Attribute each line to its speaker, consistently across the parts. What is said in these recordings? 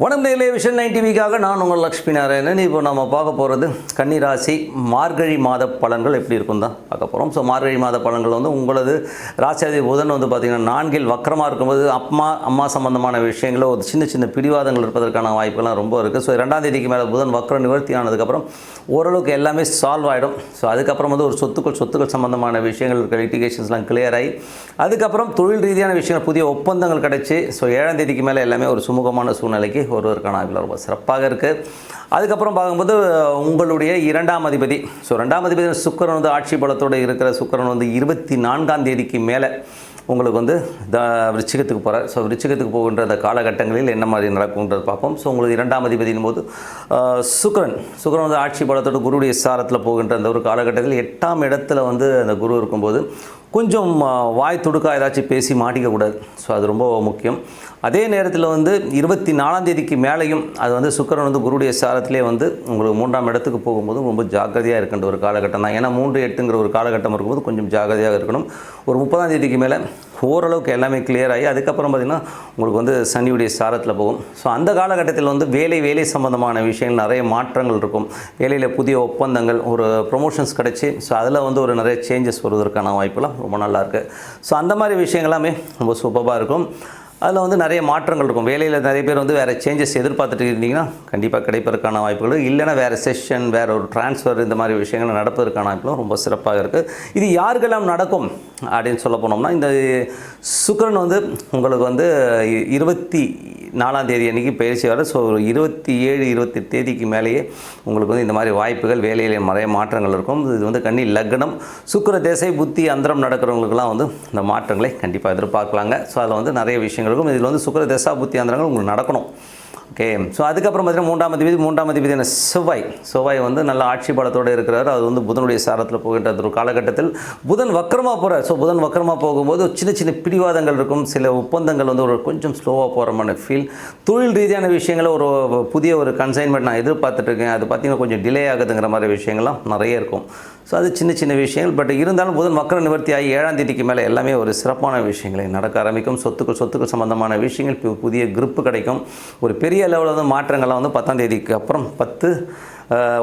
Speaker 1: வணக்கம் நேரிலே vision nine டிவிக்காக நான் உங்கள் லக்ஷ்மி நாராயணன். இப்போ நம்ம பார்க்க போகிறது கன்னிராசி மார்கழி மாத பலன்கள் எப்படி இருக்கும் தான் பார்க்க போகிறோம் ஸோ மார்கழி மாத பலன்கள் வந்து உங்களது ராசியாதி புதன் வந்து பார்த்திங்கன்னா நான்கில் வக்கரமாக இருக்கும்போது அம்மா அம்மா சம்பந்தமான விஷயங்களில் ஒரு சின்ன சின்ன பிடிவாதங்கள் இருப்பதற்கான வாய்ப்புகள்லாம் ரொம்ப இருக்குது ஸோ ரெண்டாம் தேதிக்கு மேலே புதன் வக்கரம் நிவர்த்தி ஆனதுக்கப்புறம் ஓரளவுக்கு எல்லாமே சால்வ் ஆகிடும் ஸோ அதுக்கப்புறம் வந்து ஒரு சொத்துக்கள் சொத்துக்கள் சம்பந்தமான விஷயங்கள் இருக்க லிட்டிகேஷன்ஸ்லாம் கிளியர் ஆகி அதுக்கப்புறம் தொழில் ரீதியான விஷயங்கள் புதிய ஒப்பந்தங்கள் கிடச்சி ஸோ ஏழாம் தேதிக்கு மேலே எல்லாமே ஒரு சுமூகமான சூழ்நிலைக்கு வருவதற்கான வாய்ப்புகள் ரொம்ப சிறப்பாக இருக்குது அதுக்கப்புறம் பார்க்கும்போது உங்களுடைய இரண்டாம் அதிபதி. ஸோ ரெண்டாம் அதிபதி சுக்கரன் வந்து ஆட்சி பலத்தோடு இருக்கிற சுக்கரன் வந்து இருபத்தி நான்காம் தேதிக்கு மேலே உங்களுக்கு வந்து த விருச்சிகத்துக்கு போகிற ஸோ விருச்சிகத்துக்கு போகின்ற அந்த காலகட்டங்களில் என்ன மாதிரி நடக்கும்ன்றது பார்ப்போம். ஸோ உங்களுக்கு இரண்டாம் அதிபதியின் போது ஆஹ், சுக்கிரன் வந்து ஆட்சி பலத்தோடு குருவுடைய சாரத்தில் போகின்ற அந்த ஒரு காலகட்டத்தில் எட்டாம் இடத்துல வந்து அந்த குரு இருக்கும்போது கொஞ்சம் வாய் துடுக்கா ஏதாச்சும் பேசி மாட்டிக்கக்கூடாது. ஸோ அது ரொம்ப முக்கியம். அதே நேரத்தில் வந்து இருபத்தி நாலாம் தேதிக்கு மேலேயும் அது வந்து சுக்கரன் வந்து குருடைய சாரத்திலே வந்து உங்களுக்கு மூன்றாம் இடத்துக்கு போகும்போது ரொம்ப ஜாக்கிரதையாக இருக்கின்ற ஒரு காலகட்டம் தான். ஏன்னா மூன்று எட்டுங்கிற ஒரு காலகட்டம் இருக்கும்போது கொஞ்சம் ஜாக்கிரதையாக இருக்கணும். ஒரு முப்பதாம் தேதிக்கு மேலே ஓரளவுக்கு எல்லாமே கிளியர் ஆகி அதுக்கப்புறம் பார்த்திங்கன்னா உங்களுக்கு வந்து சனியுடைய சாரத்தில் போகும். ஸோ அந்த காலகட்டத்தில் வந்து வேலை வேலை சம்பந்தமான விஷயங்கள் நிறைய மாற்றங்கள் இருக்கும். வேலையில் புதிய ஒப்பந்தங்கள் ஒரு ப்ரொமோஷன்ஸ் கிடச்சி ஸோ அதில் வந்து ஒரு நிறைய சேஞ்சஸ் வருவதற்கான வாய்ப்புலாம் ரொம்ப நல்லா இருக்குது ஸோ அந்த மாதிரி விஷயங்கள் எல்லாமே ரொம்ப சூப்பராக இருக்கும். அதில் வந்து நிறைய மாற்றங்கள் இருக்கும். வேலையில் நிறைய பேர் வந்து வேறு சேஞ்சஸ் எதிர்பார்த்துட்டு இருந்தீங்கன்னா கண்டிப்பாக கிடைப்பதற்கான வாய்ப்புகள். இல்லைன்னா வேறு செஷன் வேறு ஒரு ட்ரான்ஸ்ஃபர் இந்த மாதிரி விஷயங்கள் நடப்பதற்கான வாய்ப்புகளும் ரொம்ப சிறப்பாக இருக்குது இது யாருக்கெல்லாம் நடக்கும் அப்படின்னு சொல்ல போனோம்னா இந்த சுக்கரன் வந்து உங்களுக்கு வந்து இருபத்தி நாலாம் தேதி அன்றைக்கி பயிற்சி வர ஸோ ஒரு இருபத்தி ஏழு இருபத்தி தேதிக்கு மேலேயே உங்களுக்கு வந்து இந்த மாதிரி வாய்ப்புகள் வேலையில் நிறைய மாற்றங்கள் இருக்கும். இது வந்து கண்ணி லக்னம் சுக்கர தேசை புத்தி அந்தரம் நடக்கிறவங்களுக்குலாம் வந்து இந்த மாற்றங்களை கண்டிப்பாக எதிர்பார்க்கலாங்க. ஸோ அதில் வந்து நிறைய விஷயங்கள் இருக்கும். இதில் வந்து சுக்கர தசா புத்தி அந்தரங்கள் உங்களுக்கு நடக்கணும். ஓகே. ஸோ அதுக்கப்புறம் பார்த்தீங்கன்னா மூன்றாம் அதிபதி மூன்றாம் அதிபதி என்ன? செவ்வாய். செவ்வாய் வந்து நல்ல ஆட்சி பலத்தோடு இருக்கிறார். அது வந்து புதனுடைய சாரத்தில் போகின்ற ஒரு காலகட்டத்தில் புதன் வக்கரமாக போகிறார் ஸோ புதன் வக்கரமாக போகும்போது சின்ன சின்ன பிடிவாதங்கள் இருக்கும். சில ஒப்பந்தங்கள் வந்து ஒரு கொஞ்சம் ஸ்லோவாக போகிற மாதிரி ஃபீல் தொழில் ரீதியான விஷயங்களை ஒரு புதிய ஒரு கன்சைன்மெண்ட் நான் எதிர்பார்த்துட்ருக்கேன் அது பார்த்தீங்கன்னா கொஞ்சம் டிலே ஆகுதுங்கிற மாதிரி விஷயங்கள்லாம் நிறைய இருக்கும். ஸோ அது சின்ன சின்ன விஷயங்கள் பட் இருந்தாலும் புதன் மக்கள் நிவர்த்தி ஆகி ஏழாம் தேதிக்கு மேலே எல்லாமே ஒரு சிறப்பான விஷயங்களை நடக்க ஆரம்பிக்கும். சொத்துக்கள் சொத்துக்கள் சம்பந்தமான விஷயங்கள் புதிய குரூப் கிடைக்கும். ஒரு பெரிய லெவலில் வந்து மாற்றங்கள்லாம் வந்து பத்தாம் தேதிக்கு அப்புறம் பத்து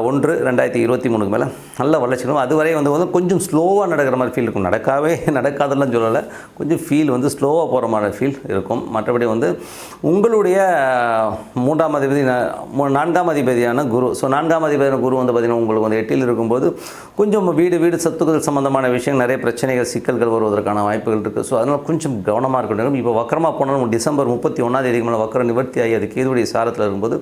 Speaker 1: ஒன்று ரெண்டாயிரத்தி இருபத்தி மூணுக்கு மேலே. நல்ல வளர்ச்சி அது அதுவரை வந்து வந்து கொஞ்சம் ஸ்லோவாக நடக்கிற மாதிரி ஃபீல் இருக்கும். நடக்காவே நடக்காதெல்லாம் சொல்லலை. கொஞ்சம் ஃபீல் வந்து ஸ்லோவாக போகிற மாதிரி ஃபீல் இருக்கும். மற்றபடி வந்து உங்களுடைய மூன்றாம் அதிபதி நான்காம் அதிபதியான குரு. ஸோ நான்காம் அதிபதியான குரு வந்து பார்த்திங்கன்னா உங்களுக்கு வந்து எட்டில் இருக்கும்போது கொஞ்சம் வீடு வீடு சத்துக்கள் சம்மந்தமான விஷயம் நிறைய பிரச்சனைகள் சிக்கல்கள் வருவதற்கான வாய்ப்புகள் இருக்குது ஸோ அதனால் கொஞ்சம் கவனமாக இருக்கணும் இப்போ வக்கரமாக போனாலும் டிசம்பர் முப்பத்தி ஒன்றாம் தேதிக்கு மேலே வக்கரம் நிவர்த்தி ஆகி அது கேதுவுடைய சாரத்தில் இருக்கும்போது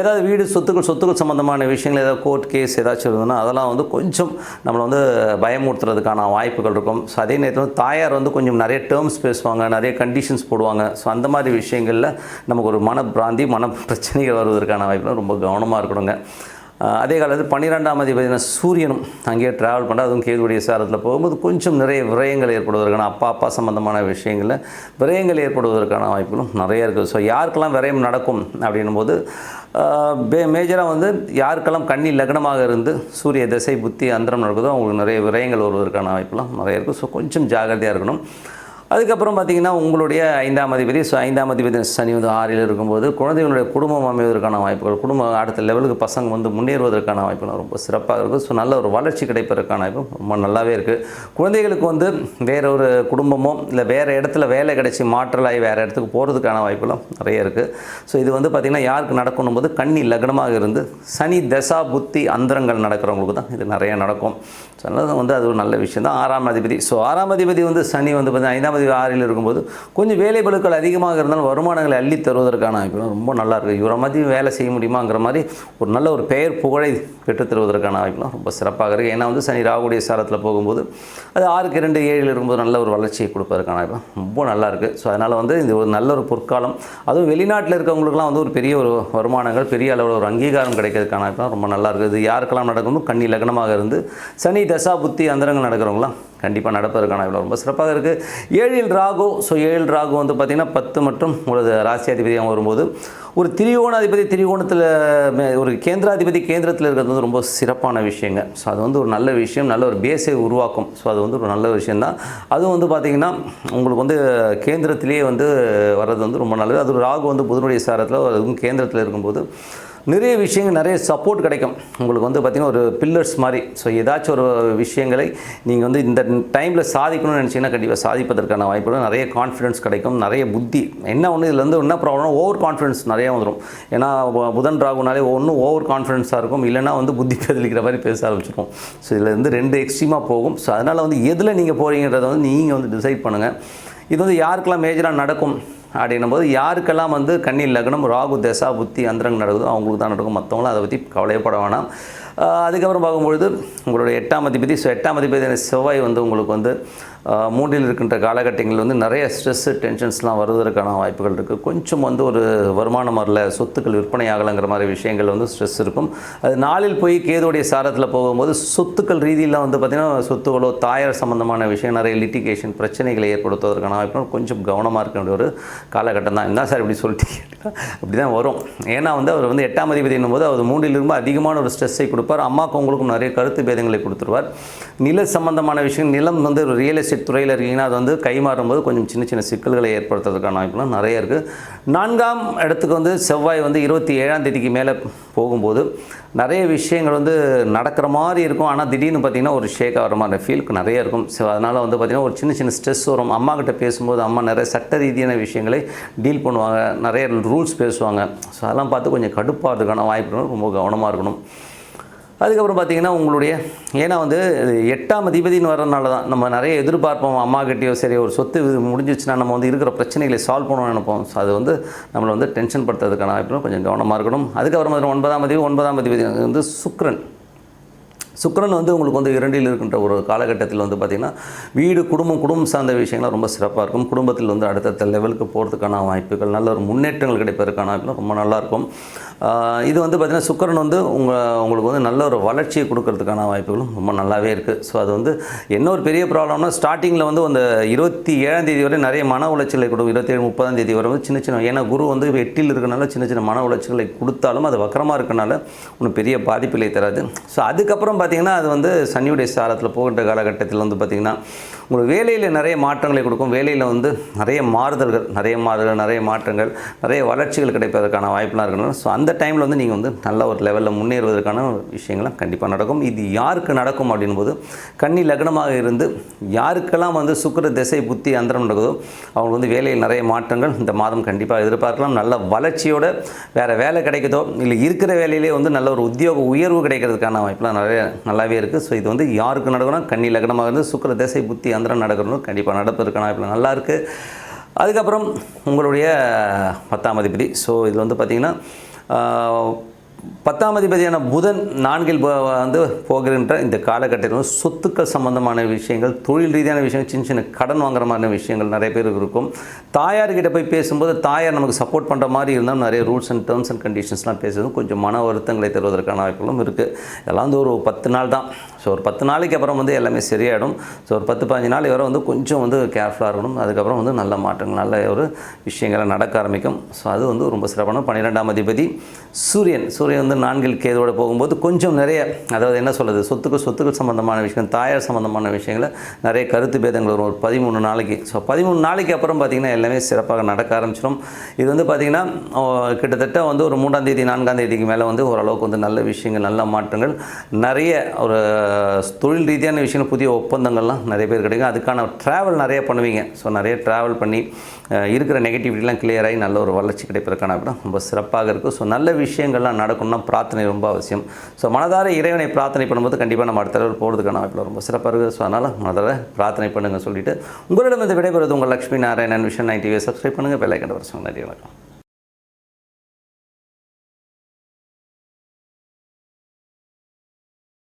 Speaker 1: ஏதாவது வீடு சொத்துக்கள் சொத்துக்கள் சம்பந்தமான விஷயங்கள் ஏதாவது கோர்ட் கேஸ் ஏதாச்சும் இருந்ததுன்னா அதெல்லாம் வந்து கொஞ்சம் நம்மளை வந்து பயமுறுத்துறதுக்கான வாய்ப்புகள் இருக்கும். ஸோ அதே நேரத்தில் தாயார் வந்து கொஞ்சம் நிறைய டேர்ம்ஸ் பேசுவாங்க நிறைய கண்டிஷன்ஸ் போடுவாங்க. ஸோ அந்த மாதிரி விஷயங்களில் நமக்கு ஒரு மன பிராந்தி மன பிரச்சனைகள் வருவதற்கான வாய்ப்புலாம் ரொம்ப கவனமாக இருக்கணுங்க. அதே காலத்தில் பன்னிரெண்டாம் அதிபதியான சூரியனும் அங்கேயே ட்ராவல் பண்ணால் அதுவும் கேதுடைய சாரத்தில் போகும்போது கொஞ்சம் நிறைய விரயங்கள் ஏற்படுவதற்கான அப்பா அப்பா சம்பந்தமான விஷயங்களில் விரயங்கள் ஏற்படுவதற்கான வாய்ப்புகளும் நிறைய இருக்குது. ஸோ யாருக்கெல்லாம் விரயம் நடக்கும் அப்படின்னும் போது மேஜராக வந்து யாருக்கெல்லாம் கண்ணி லக்னமாக இருந்து சூரிய திசை புத்தி அந்தரம் நடக்குதோ அவங்களுக்கு நிறைய விரயங்கள் வருவதற்கான வாய்ப்புலாம் நிறைய இருக்குது. ஸோ கொஞ்சம் ஜாகிரதையாக இருக்கணும். அதுக்கப்புறம் பார்த்திங்கன்னா உங்களுடைய ஐந்தாம் அதிபதி ஸோ ஐந்தாம் அதிபதி சனி வந்து ஆறில் இருக்கும்போது குழந்தைகளுடைய குடும்பம் அமைவதற்கான வாய்ப்புகள் குடும்பம் அடுத்த லெவலுக்கு பசங்க வந்து முன்னேறுவதற்கான வாய்ப்புகள் ரொம்ப சிறப்பாக இருக்குது ஸோ நல்ல ஒரு வளர்ச்சி கிடைப்பதற்கான வாய்ப்பு ரொம்ப நல்லாவே இருக்குது குழந்தைகளுக்கு வந்து வேற ஒரு குடும்பமோ இல்லை வேறு இடத்துல வேலை கிடைச்சி மாற்றலாகி வேறு இடத்துக்கு போகிறதுக்கான வாய்ப்புகளும் நிறைய இருக்குது ஸோ இது வந்து பார்த்திங்கன்னா யாருக்கு நடக்கணும் போது கண்ணி லக்னமாக இருந்து சனி தசா புத்தி அந்தரங்கள் நடக்கிறவங்களுக்கு தான் இது நிறைய நடக்கும். ஸோ அதனால் வந்து அது ஒரு நல்ல விஷயம் தான் ஆறாம் அதிபதி ஸோ ஆறாம் அதிபதி வந்து சனி வந்து பார்த்தீங்கன்னா ஐந்தாம் அதிபதி ஆறில் இருக்கும்போது கொஞ்சம் வேலை பழுக்கள் அதிகமாக இருந்தாலும் வருமானங்களை அள்ளி தருவதற்கான ரொம்ப நல்லா இருக்குது இவரை மாதிரி வேலை செய்ய முடியுமாங்கிற மாதிரி ஒரு நல்ல ஒரு பெயர் புகழை பெற்றுத்தருவதற்கான வாய்ப்புலாம் ரொம்ப சிறப்பாக இருக்குது. ஏன்னா வந்து சனி ராகுடைய சாரத்தில் போகும்போது அது ஆறுக்கு இரண்டு ஏழில் இருக்கும்போது நல்ல ஒரு வளர்ச்சியை கொடுப்பதற்கான வாய்ப்பு ரொம்ப நல்லா இருக்குது ஸோ அதனால் வந்து இது ஒரு நல்ல ஒரு பொற்காலம் அதுவும் வெளிநாட்டில் இருக்கவங்களுக்குலாம் வந்து ஒரு பெரிய ஒரு வருமானங்கள் பெரிய அளவில் ஒரு அங்கீகாரம் கிடைக்கிறதுக்கான வாய்ப்புலாம் ரொம்ப நல்லா இருக்குது இது யாருக்கெல்லாம் நடக்கணும் கண்ணி லக்னமாக இருந்து சனி தசா புத்தி அந்தரங்கள் நடக்கிறவங்களாம் கண்டிப்பாக நடப்பதற்கான இவ்வளோ ரொம்ப சிறப்பாக இருக்குது ஏழில் ராகு ஸோ ஏழில் ராகு வந்து பார்த்திங்கன்னா பத்து மற்றும் ஒரு ராசியாதிபதியாக வரும்போது ஒரு திரிகோணாதிபதி திரிகோணத்தில் ஒரு கேந்திராதிபதி கேந்திரத்தில் இருக்கிறது வந்து ரொம்ப சிறப்பான விஷயங்க. ஸோ அது வந்து ஒரு நல்ல விஷயம் நல்ல ஒரு பேஸை உருவாக்கும். ஸோ அது வந்து ஒரு நல்ல விஷயந்தான் அதுவும் வந்து பார்த்திங்கன்னா உங்களுக்கு வந்து கேந்திரத்திலேயே வந்து வர்றது வந்து ரொம்ப நல்லது. அது ராகு வந்து புதனுடைய சாரத்தில் அதுவும் கேந்திரத்தில் இருக்கும்போது நிறைய விஷயங்கள் நிறைய சப்போர்ட் கிடைக்கும். உங்களுக்கு வந்து பார்த்திங்கன்னா ஒரு பில்லர்ஸ் மாதிரி. ஸோ ஏதாச்சும் ஒரு விஷயங்களை நீங்கள் வந்து இந்த டைமில் சாதிக்கணும்னு நினச்சிங்கன்னா கண்டிப்பாக சாதிப்பதற்கான வாய்ப்புகள் நிறைய கான்ஃபிடன்ஸ் கிடைக்கும் நிறைய புத்தி. என்ன ஒன்று இதில் வந்து என்ன ப்ராப்ளம்னா ஓவர் கான்ஃபிடன்ஸ் நிறைய வந்துடும் ஏன்னா புதன் ராகுனாலே ஒன்றும் ஓவர் கான்ஃபிடன்ஸாக இருக்கும். இல்லைன்னா வந்து புத்தி பதிலிக்கிற மாதிரி பேச ஆரம்பிச்சிருக்கும். ஸோ இதில் வந்து ரெண்டு எக்ஸ்ட்ரீமாக போகும். ஸோ அதனால் வந்து எதில் நீங்கள் போகிறீங்கிறத வந்து நீங்கள் வந்து டிசைட் பண்ணுங்கள் இது வந்து யாருக்கெல்லாம் மேஜராக நடக்கும் அப்படின்னும் போது யாருக்கெல்லாம் வந்து கண்ணில் லக்னம் ராகு தசா புத்தி அந்தரங்க நடக்குதோ அவங்களுக்கு தான் நடக்கும். மற்றவங்களும் அதை பற்றி கவலையப்பட வேணாம். அதுக்கப்புறம் பார்க்கும்பொழுது உங்களுடைய எட்டாம் அதிபதி. ஸோ எட்டாம் அதிபதியான செவ்வாய் வந்து உங்களுக்கு வந்து மூன்றில் இருக்கின்ற காலகட்டங்களில் வந்து நிறைய ஸ்ட்ரெஸ்ஸு டென்ஷன்ஸ்லாம் வருவதற்கான வாய்ப்புகள் இருக்குது கொஞ்சம் வந்து ஒரு வருமானம் வரல சொத்துக்கள் விற்பனை ஆகலைங்கிற மாதிரி விஷயங்கள் வந்து ஸ்ட்ரெஸ் இருக்கும். அது நாளில் போய் கேதுடைய சாரத்தில் போகும்போது சொத்துக்கள் ரீதியில் வந்து பார்த்திங்கன்னா சொத்துகளோ தாயார் சம்மந்தமான விஷயம் நிறைய லிட்டிகேஷன் பிரச்சனைகளை ஏற்படுத்துவதற்கான வாய்ப்புகள் கொஞ்சம் கவனமாக இருக்க வேண்டிய ஒரு காலகட்டம் தான். என்ன சார் இப்படி சொல்லிட்டு அப்படி தான் வரும். ஏன்னா வந்து அவர் வந்து எட்டாம் அதிபதி போது அவர் மூன்றிலிருந்து அதிகமான ஒரு ஸ்ட்ரெஸ்ஸை கொடுப்பார். அம்மாவுக்கு உங்களுக்கும் நிறைய கருத்து பேதங்களை கொடுத்துருவார். நில சம்பந்தமான விஷயம் நிலம் வந்து ஒரு ரியல் எஸ்டேட் துறையில் இருக்கீங்கன்னா அது வந்து கைமாறும்போது கொஞ்சம் சின்ன சின்ன சிக்கல்களை ஏற்படுத்துறதுக்கான வாய்ப்புலாம் நிறைய இருக்குது நான்காம் இடத்துக்கு வந்து செவ்வாய் வந்து இருபத்தி ஏழாம் தேதிக்கு மேலே போகும்போது நிறைய விஷயங்கள் வந்து நடக்கிற மாதிரி இருக்கும். ஆனால் திடீர்னு பார்த்திங்கன்னா ஒரு ஷேக் ஆகிற மாதிரி ஃபீலுக்கு நிறைய இருக்கும். ஸோ அதனால் வந்து பார்த்திங்கன்னா ஒரு சின்ன சின்ன ஸ்ட்ரெஸ் வரும். அம்மா கிட்ட பேசும்போது அம்மா நிறைய சட்ட ரீதியான விஷயங்களை டீல் பண்ணுவாங்க. நிறைய ரூல்ஸ் பேசுவாங்க. ஸோ அதெல்லாம் பார்த்து கொஞ்சம் கடுப்பாகிறதுக்கான வாய்ப்புகள் ரொம்ப கவனமாக இருக்கணும். அதுக்கப்புறம் பார்த்தீங்கன்னா உங்களுடைய ஏன்னா வந்து எட்டாம் அதிபதினு வரனால தான் நம்ம நிறைய எதிர்பார்ப்போம் அம்மா கிட்டேயோ சரி ஒரு சொத்து இது முடிஞ்சிச்சுன்னா நம்ம வந்து இருக்கிற பிரச்சனைகளை சால்வ் பண்ணணும்னு நினைப்போம். ஸோ அது வந்து நம்மளை வந்து டென்ஷன் படுத்துறதுக்கான வாய்ப்பு கொஞ்சம் கவனமாக இருக்கணும். அதுக்கப்புறம் வந்து ஒன்பதாம் அதிபதி ஒன்பதாம் அதிபதி வந்து சுக்ரன் சுக்கரன். வந்து உங்களுக்கு வந்து இரண்டில் இருக்கின்ற ஒரு காலகட்டத்தில் வந்து பார்த்திங்கன்னா வீடு குடும்பம் குடும்பம் சார்ந்த விஷயங்கள்லாம் ரொம்ப சிறப்பாக இருக்கும். குடும்பத்தில் வந்து அடுத்தடுத்த லெவலுக்கு போகிறதுக்கான வாய்ப்புகள் நல்ல ஒரு முன்னேற்றங்கள் கிடைப்பதற்கான வாய்ப்புகள் ரொம்ப நல்லாயிருக்கும் இது வந்து பார்த்திங்கன்னா சுக்கரன் வந்து உங்கள் உங்களுக்கு வந்து நல்ல ஒரு வளர்ச்சியை கொடுக்கறதுக்கான வாய்ப்புகளும் ரொம்ப நல்லாவே இருக்குது ஸோ அது வந்து என்ன ஒரு பெரிய ப்ராப்ளம்னா ஸ்டார்டிங்கில் வந்து அந்த இருபத்தி ஏழாம் தேதி வரை நிறைய மன உளைச்சலை கொடுக்கும். இருபத்தேழு முப்பதாம் தேதி வரை வந்து சின்ன சின்ன ஏன்னா குரு வந்து எட்டில் இருக்கனால சின்ன சின்ன மன உளைச்சல்களை கொடுத்தாலும் அது வக்கரமாக இருக்கனால ஒன்றும் பெரிய பாதிப்பில்லை தராது. ஸோ அதுக்கப்புறம் பார்த்தீங்கன்னா அது வந்து சனியுடைய சாரத்தில் போகின்ற காலகட்டத்தில் வந்து பார்த்திங்கன்னா உங்களுக்கு வேலையில் நிறைய மாற்றங்களை கொடுக்கும். வேலையில் வந்து நிறைய மாறுதல்கள் நிறைய மாறுதல் நிறைய மாற்றங்கள் நிறைய வளர்ச்சிகள் கிடைப்பதற்கான வாய்ப்புலாம் இருக்கணும் ஸோ அந்த அந்த டைமில் வந்து நீங்கள் வந்து நல்ல ஒரு லெவலில் முன்னேறுவதற்கான விஷயங்கள்லாம் கண்டிப்பாக நடக்கும். இது யாருக்கு நடக்கும் அப்படின்போது கன்னி லக்னமாக இருந்து யாருக்கெல்லாம் வந்து சுக்கிர திசை புத்தி அந்தரம் நடக்குதோ அவங்களுக்கு வந்து வேலையில் நிறைய மாற்றங்கள் இந்த மாதம் கண்டிப்பாக எதிர்பார்க்கலாம். நல்ல வளர்ச்சியோட வேறு வேலை கிடைக்குதோ இல்லை இருக்கிற வேலையிலே வந்து நல்ல ஒரு உத்தியோக உயர்வு கிடைக்கிறதுக்கான வாய்ப்புலாம் நிறைய நல்லாவே இருக்குது ஸோ இது வந்து யாருக்கு நடக்கணும் கன்னி லக்னமாக இருந்து சுக்கிர திசை புத்தி அந்தரம் நடக்கணும் கண்டிப்பாக நடப்பதற்கான வாய்ப்புலாம் நல்லா இருக்குது அதுக்கப்புறம் உங்களுடைய பத்தாம் அதிபதி. ஸோ இதில் வந்து பார்த்திங்கன்னா பத்தாம் அதிபதியான புதன் நான்கில் வந்து போகின்ற இந்த காலகட்டத்தில் வந்து சொத்துக்கள் சம்பந்தமான விஷயங்கள் தொழில் ரீதியான விஷயங்கள் சின்ன சின்ன கடன் வாங்குற மாதிரி விஷயங்கள் நிறைய பேருக்கு இருக்கும். தாயார்கிட்ட போய் பேசும்போது தாயார் நமக்கு சப்போர்ட் பண்ணுற மாதிரி இருந்தாலும் நிறைய ரூல்ஸ் அண்ட் டேர்ம்ஸ் அண்ட் கண்டிஷன்ஸ்லாம் பேசுறது கொஞ்சம் மன வருத்தங்களை தருவதற்கான வாய்ப்புகளும் இருக்குது இதெல்லாம் வந்து ஒரு பத்து நாள் தான். ஸோ ஒரு பத்து நாளைக்கு அப்புறம் வந்து எல்லாமே சரியாயிடும். ஸோ ஒரு பத்து பதினஞ்சு நாள் வரை வந்து கொஞ்சம் வந்து கேர்ஃபுல்லாக இருக்கணும். அதுக்கப்புறம் வந்து நல்ல மாற்றங்கள் நல்ல ஒரு விஷயங்களை நடக்க ஆரம்பிக்கும். ஸோ அது வந்து ரொம்ப சிறப்பான பன்னிரெண்டாம் அதிபதி சூரியன். சூரியன் வந்து நான்கில் கேதோட போகும்போது கொஞ்சம் நிறைய அதாவது என்ன சொல்கிறது சொத்துக்கு சொத்துக்கள் சம்மந்தமான விஷயம் தாயார் சம்மந்தமான விஷயங்களை நிறைய கருத்து பேதங்கள் வரும். ஒரு பதிமூணு நாளைக்கு. ஸோ பதிமூணு நாளைக்கு அப்புறம் பார்த்திங்கன்னா எல்லாமே சிறப்பாக நடக்க ஆரம்பிச்சிடும். இது வந்து பார்த்திங்கன்னா கிட்டத்தட்ட வந்து ஒரு மூன்றாம் தேதி நான்காம் தேதிக்கு மேலே வந்து ஓரளவுக்கு வந்து நல்ல விஷயங்கள் நல்ல மாற்றங்கள் நிறைய ஒரு தொழில் ரீதியான விஷயங்கள் புதிய ஒப்பந்தங்கள்லாம் நிறைய பேர் கிடைக்கும். அதுக்கான ட்ராவல் நிறைய பண்ணுவீங்க. ஸோ நிறைய ட்ராவல் பண்ணி இருக்கிற நெகட்டிவிட்டிலாம் கிளியர் ஆகி நல்ல ஒரு வளர்ச்சி கிடைப்பதற்கான அப்படின்னா ரொம்ப சிறப்பாக இருக்கும் ஸோ நல்ல விஷயங்கள்லாம் நடக்கணும்னா பிரார்த்தனை ரொம்ப அவசியம். ஸோ மனதார இறைவனை பிரார்த்தனை பண்ணும்போது கண்டிப்பாக நம்ம அடுத்த level போகிறதுக்கான வாய்ப்பில் ரொம்ப சிறப்பாக இருக்குது ஸோ அதனால் மனதார பிரார்த்தனை பண்ணுங்க சொல்லிட்டு உங்களிடம் இந்த விடைபெறுவது உங்கள் லக்ஷ்மி நாராயணன் விஷன் நைன் டிவியை சப்ஸ்கிரைப் பண்ணுங்கள் பெல்லைக்கண்ட வருஷம் நன்றி வணக்கம்.